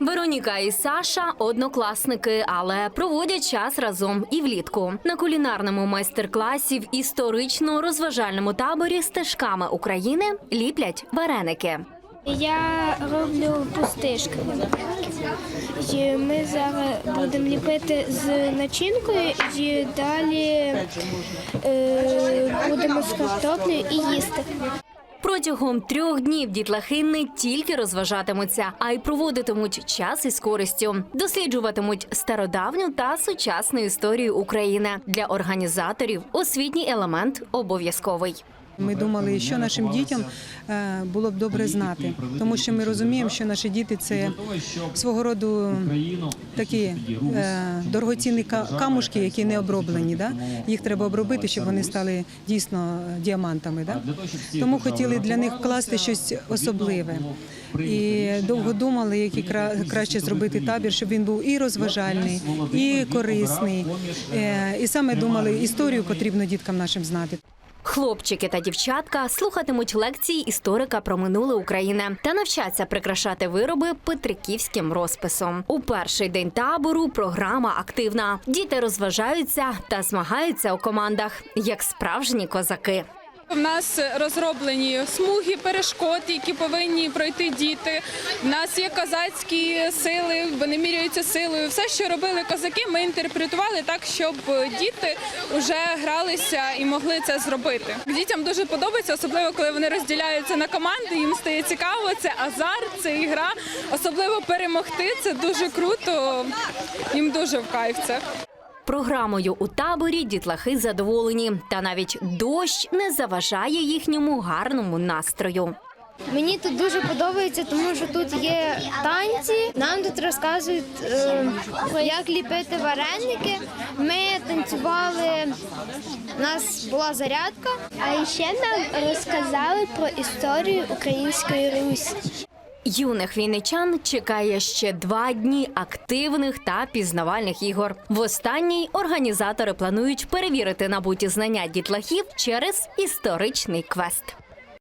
Вероніка і Саша однокласники, але проводять час разом і влітку на кулінарному майстер-класі в історично-розважальному таборі стежками України ліплять вареники. Я роблю пустишки. І Ми зараз будемо ліпити з начинкою і далі е, будемо з картоплею і їсти. Протягом трьох днів дітлахи не тільки розважатимуться, а й проводитимуть час із користю, досліджуватимуть стародавню та сучасну історію України. Для організаторів освітній елемент обов'язковий. Ми думали, що нашим дітям е, було б добре знати, тому що ми розуміємо, що наші діти це свого роду такі е, дорогоцінні камушки, які не оброблені. Да? Їх треба обробити, щоб вони стали дійсно діамантами. Да? Тому хотіли для них вкласти щось особливе. І довго думали, який краще зробити табір, щоб він був і розважальний, і корисний. Е, І саме думали, історію потрібно діткам нашим знати. Хлопчики та дівчатка слухатимуть лекції історика про минуле України та навчаться прикрашати вироби петриківським розписом. У перший день табору програма активна. Діти розважаються та змагаються у командах як справжні козаки. В нас розроблені смуги перешкод, які повинні пройти діти. В нас є козацькі сили, вони міряються силою. Все, що робили козаки, ми інтерпретували так, щоб діти вже гралися і могли це зробити. Дітям дуже подобається, особливо коли вони розділяються на команди. Їм стає цікаво. Це азарт, це ігра. Особливо перемогти. Це дуже круто. Їм дуже в кайф це. Програмою у таборі дітлахи задоволені, та навіть дощ не заважає їхньому гарному настрою. Мені тут дуже подобається, тому що тут є танці. Нам тут розказують, е, як ліпити вареники. Ми танцювали, у нас була зарядка. А ще нам розказали про історію української Русі. Юних війничан чекає ще два дні активних та пізнавальних ігор. В останній організатори планують перевірити набуті знання дітлахів через історичний квест.